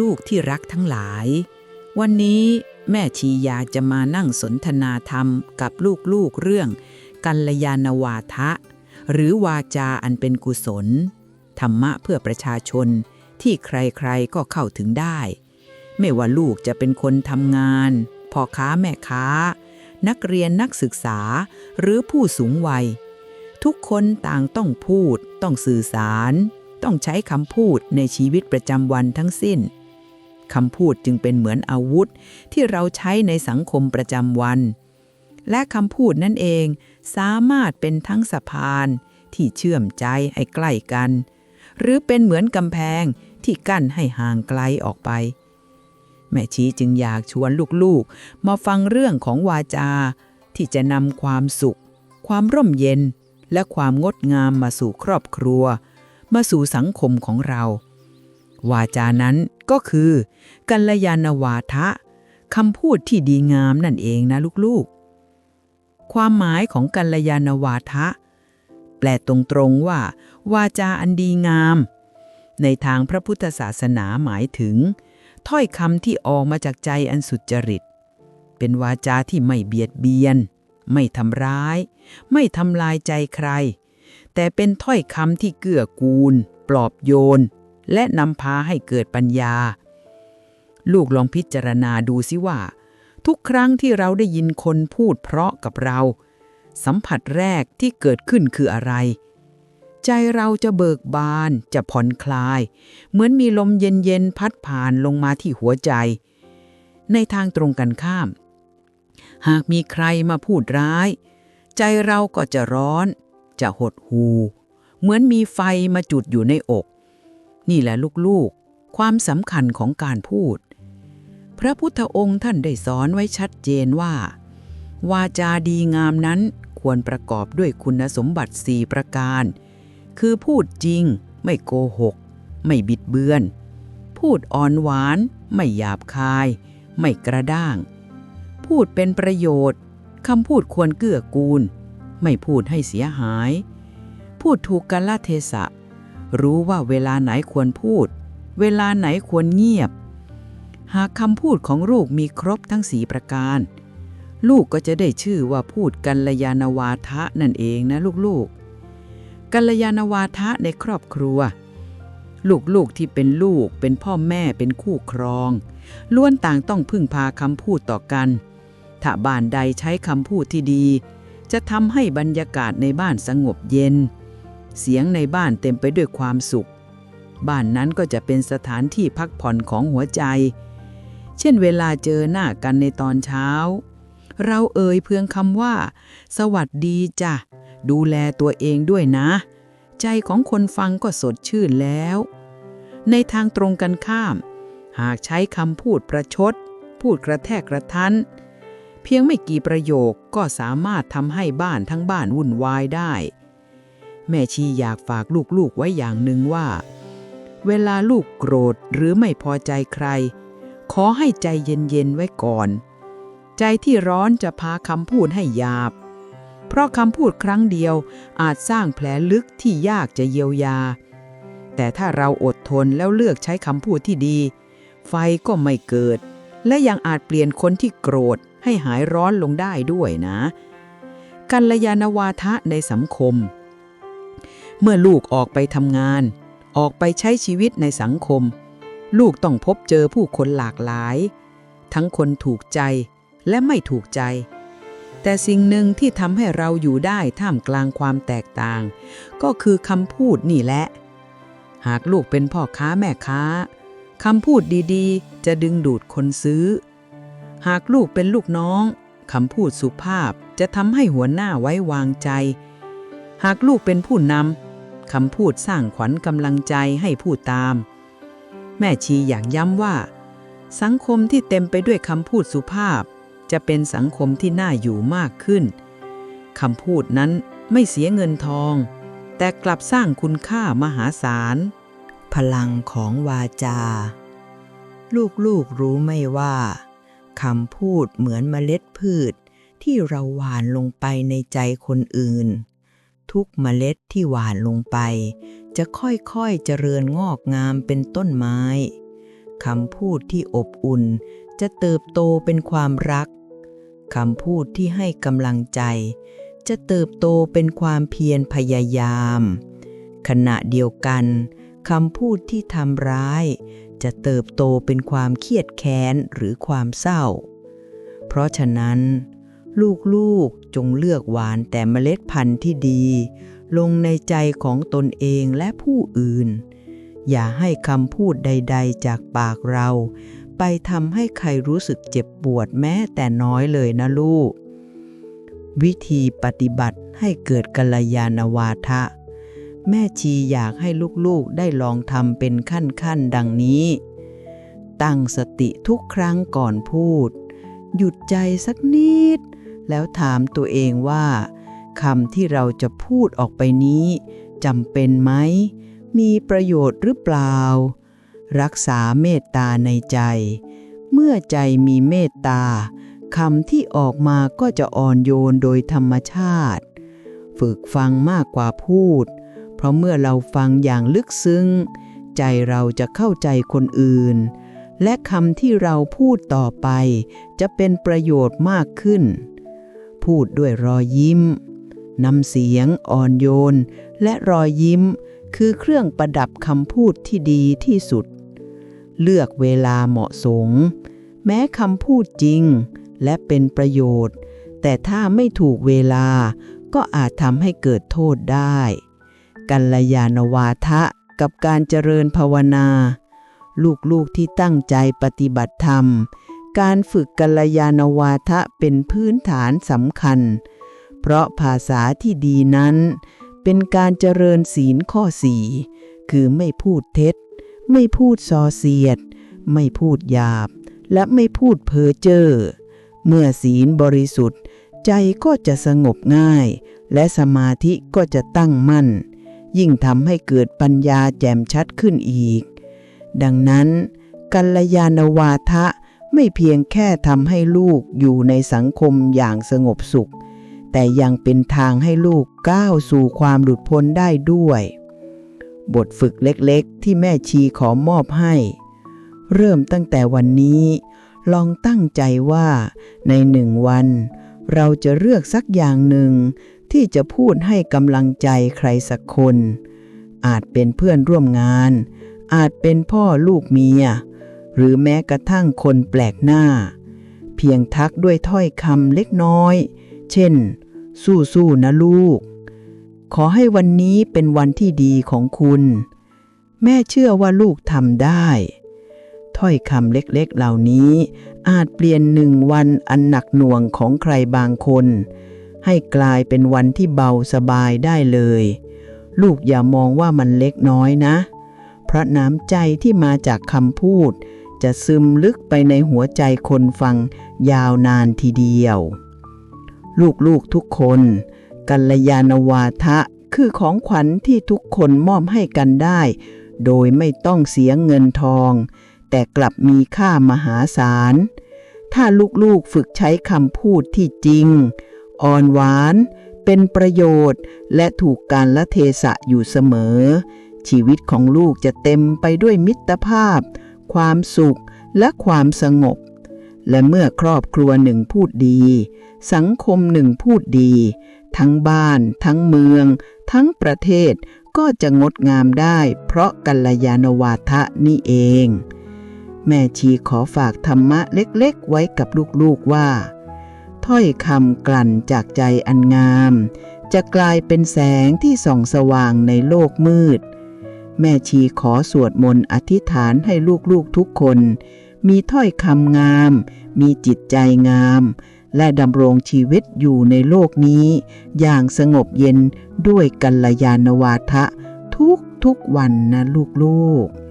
ลูกๆที่รักทั้งหลาย วันนี้แม่ชีอยากจะมานั่งสนทนาธรรมกับลูกๆเรื่อง กัลยาณวาทะ หรือวาจาอันเป็นกุศล ธรรมะเพื่อประชาชนที่ใครๆก็เข้าถึงได้ ไม่ว่าลูกจะเป็นคนทำงานพ่อค้าแม่ค้า นักเรียนนักศึกษาหรือผู้สูงวัย ทุกคนต่างต้องพูดต้องสื่อสาร ต้องใช้คำพูดในชีวิตประจำวันทั้งสิ้นคำพูดจึงเป็นเหมือนอาวุธที่เราใช้ในสังคมประจำวัน และคำพูดนั่นเองสามารถเป็นทั้งสะพานที่เชื่อมใจให้ใกล้กัน หรือเป็นเหมือนกำแพงที่กั้นให้ห่างไกลออกไป แม่ชีจึงอยากชวนลูกๆ มาฟังเรื่องของวาจา ที่จะนำความสุข ความร่มเย็น และความงดงามมาสู่ครอบครัว มาสู่สังคมของเรา วาจานั้นก็คือ กัลยาณวาทะคำพูดที่ดีงามนั่นเองนะลูกๆ ความหมายของกัลยาณวาทะ แปลตรงๆว่า วาจาอันดีงาม ในทางพระพุทธศาสนาหมายถึง ถ้อยคำที่ออกมาจากใจอันสุจริต เป็นวาจาที่ไม่เบียดเบียน ไม่ทำร้าย ไม่ทำลายใจใคร แต่เป็นถ้อยคำที่เกื้อกูล ปลอบโยน และนำพาให้เกิดปัญญา ลูกลองพิจารณาดูสิว่า ทุกครั้งที่เราได้ยินคนพูดเพราะกับเรา สัมผัสแรกที่เกิดขึ้นคืออะไร ใจเราจะเบิกบาน จะผ่อนคลาย เหมือนมีลมเย็นๆพัดผ่านลงมาที่หัวใจ ในทางตรงกันข้าม หากมีใครมาพูดร้าย ใจเราก็จะร้อน จะหดหูเหมือนมีไฟมาจุดอยู่ในอก นี่แหละลูกๆ ความสำคัญของการพูด พระพุทธองค์ท่านได้สอนไว้ชัดเจนว่า วาจาดีงามนั้นควรประกอบด้วยคุณสมบัติสี่ประการ คือพูดจริง ไม่โกหก ไม่บิดเบือน พูดอ่อนหวาน ไม่หยาบคาย ไม่กระด้าง พูดเป็นประโยชน์คำพูดควรเกื้อกูล ไม่พูดให้เสียหาย พูดถูกกาลเทศะ รู้ว่าเวลาไหนควรพูด เวลาไหนควรเงียบ หากคำพูดของลูกมีครบทั้งสีประการ ลูกก็จะได้ชื่อว่าพูดกัลยาณวาทะนั่นเองนะลูกๆ กัลยาณวาทะในครอบครัว ลูกๆที่เป็นลูกเป็นพ่อแม่เป็นคู่ครอง ล้วนต่างต้องพึ่งพาคำพูดต่อกัน ถ้าบ้านใดใช้คำพูดที่ดี จะทำให้บรรยากาศในบ้านสงบเย็น เสียงในบ้านเต็มไปด้วยความสุข บ้านนั้นก็จะเป็นสถานที่พักผ่อนของหัวใจ เช่นเวลาเจอหน้ากันในตอนเช้า เราเอ่ยเพียงคำว่า สวัสดีจ้ะ ดูแลตัวเองด้วยนะ ใจของคนฟังก็สดชื่นแล้ว ในทางตรงกันข้าม หากใช้คำพูดประชด พูดกระแทกกระทัน เพียงไม่กี่ประโยคก็สามารถทำให้บ้านทั้งบ้านวุ่นวายได้ แม่ชีอยากฝากลูกๆไว้อย่างหนึ่งว่า เวลาลูกโกรธหรือไม่พอใจใคร ขอให้ใจเย็นๆไว้ก่อน ใจที่ร้อนจะพาคำพูดให้หยาบ เพราะคำพูดครั้งเดียวอาจสร้างแผลลึกที่ยากจะเยียวยา แต่ถ้าเราอดทนแล้วเลือกใช้คำพูดที่ดี ไฟก็ไม่เกิด และยังอาจเปลี่ยนคนที่โกรธ ให้หายร้อนลงได้ด้วยนะ กัลยาณวาทะในสังคม เมื่อลูกออกไปทำงาน ออกไปใช้ชีวิตในสังคม ลูกต้องพบเจอผู้คนหลากหลาย ทั้งคนถูกใจและไม่ถูกใจ แต่สิ่งหนึ่งที่ทำให้เราอยู่ได้ท่ามกลางความแตกต่าง ก็คือคำพูดนี่แหละ หากลูกเป็นพ่อค้าแม่ค้าคำพูดดีๆ จะดึงดูดคนซื้อ หากลูกเป็นลูกน้องคำพูดสุภาพจะทำให้หัวหน้าไว้วางใจ หากลูกเป็นผู้นำคำพูดสร้างขวัญกำลังใจให้ผู้ตาม แม่ชีอย่างย้ำว่า สังคมที่เต็มไปด้วยคำพูดสุภาพ จะเป็นสังคมที่น่าอยู่มากขึ้นคำพูดนั้นไม่เสียเงินทอง แต่กลับสร้างคุณค่ามหาศาล พลังของวาจา ลูกๆรู้ไหมว่า คำพูดเหมือนเมล็ดพืช ที่เราหว่านลงไปในใจคนอื่น ทุกเมล็ดที่หว่านลงไป จะค่อยๆเจริญงอกงามเป็นต้นไม้คำพูดที่อบอุ่น จะเติบโตเป็นความรักคำพูดที่ให้กำลังใจ จะเติบโตเป็นความเพียรพยายาม ขณะเดียวกันคำพูดที่ทำร้าย จะเติบโตเป็นความเครียดแค้นหรือความเศร้า เพราะฉะนั้น ลูกๆจงเลือกหวานแต่เมล็ดพันธุ์ที่ดี ลงในใจของตนเองและผู้อื่น อย่าให้คำพูดใด ๆ จากปากเรา ไปทำให้ใครรู้สึกเจ็บปวดแม้แต่น้อยเลยนะลูก วิธีปฏิบัติให้เกิดกัลยาณวาทะ แม่ชีอยากให้ลูกๆได้ลองทำเป็นขั้นๆดังนี้ ตั้งสติทุกครั้งก่อนพูด หยุดใจสักนิด แล้วถามตัวเองว่าคำที่เราจะพูดออกไปนี้จำเป็นไหม มีประโยชน์หรือเปล่า รักษาเมตตาในใจ เมื่อใจมีเมตตาคำที่ออกมาก็จะอ่อนโยนโดยธรรมชาติ ฝึกฟังมากกว่าพูด ราะเมื่อเราฟังอย่างลึกซึ้ง ใจเราจะเข้าใจคนอื่น และคำที่เราพูดต่อไป จะเป็นประโยชน์มากขึ้น พูดด้วยรอยยิ้มนำเสียงอ่อนโยน และรอยยิ้มคือเครื่องประดับคำพูดที่ดีที่สุด เลือกเวลาเหมาะสม แม้คำพูดจริง และเป็นประโยชน์ แต่ถ้าไม่ถูกเวลาก็อาจทำให้เกิดโทษได้ กัลยาณวาทะกับการเจริญภาวนา ลูกๆที่ตั้งใจปฏิบัติธรรม การฝึกกัลยาณวาทะเป็นพื้นฐานสำคัญ เพราะภาษาที่ดีนั้น เป็นการเจริญศีลข้อสี่คือไม่พูดเท็จ ไม่พูดส่อเสียด ไม่พูดหยาบ และไม่พูดเพ้อเจ้อเมื่อศีลบริสุทธิ์ ใจก็จะสงบง่าย และสมาธิก็จะตั้งมั่น ยิ่งทำให้เกิดปัญญาแจ่มชัดขึ้นอีก ดังนั้น กัลยาณวาทะไม่เพียงแค่ทำให้ลูกอยู่ในสังคมอย่างสงบสุข แต่ยังเป็นทางให้ลูกก้าวสู่ความหลุดพ้นได้ด้วย บทฝึกเล็กๆ ที่แม่ชีขอมอบให้ เริ่มตั้งแต่วันนี้ ลองตั้งใจว่าในหนึ่งวัน เราจะเลือกสักอย่างหนึ่ง ที่จะพูดให้กำลังใจใครสักคน อาจเป็นเพื่อนร่วมงาน อาจเป็นพ่อลูกเมีย หรือแม้กระทั่งคนแปลกหน้า เพียงทักด้วยถ้อยคำเล็กน้อย เช่น สู้ๆนะลูก ขอให้วันนี้เป็นวันที่ดีของคุณ แม่เชื่อว่าลูกทำได้ ถ้อยคำเล็กๆเหล่านี้ อาจเปลี่ยนหนึ่งวันอันหนักหน่วงของใครบางคน ให้กลายเป็นวันที่เบาสบายได้เลย ลูกอย่ามองว่ามันเล็กน้อยนะ เพราะน้ำใจที่มาจากคำพูด จะซึมลึกไปในหัวใจคนฟังยาวนานทีเดียว ลูกๆทุกคน กัลยาณวาทะคือของขวัญที่ทุกคนมอบให้กันได้ โดยไม่ต้องเสียเงินทอง แต่กลับมีค่ามหาศาล ถ้าลูกๆฝึกใช้คำพูดที่จริง อ่อนหวาน เป็นประโยชน์ และถูกการละเทศะอยู่เสมอ ชีวิตของลูกจะเต็มไปด้วยมิตรภาพ ความสุขและความสงบ และเมื่อครอบครัวหนึ่งพูดดี สังคมหนึ่งพูดดี ทั้งบ้าน ทั้งเมือง ทั้งประเทศก็จะงดงามได้ เพราะกัลยาณวาทะนี่เอง แม่ชีขอฝากธรรมะเล็กๆ ไว้กับลูกๆว่า ถ้อยคำกลั่นจากใจอันงาม จะกลายเป็นแสงที่ส่องสว่างในโลกมืด แม่ชีขอสวดมนต์อธิษฐานให้ลูกๆทุกคน มีถ้อยคำงาม มีจิตใจงาม และดำรงชีวิตอยู่ในโลกนี้ อย่างสงบเย็นด้วยกัลยาณวาทะทุกทุกๆวันนะลูกๆ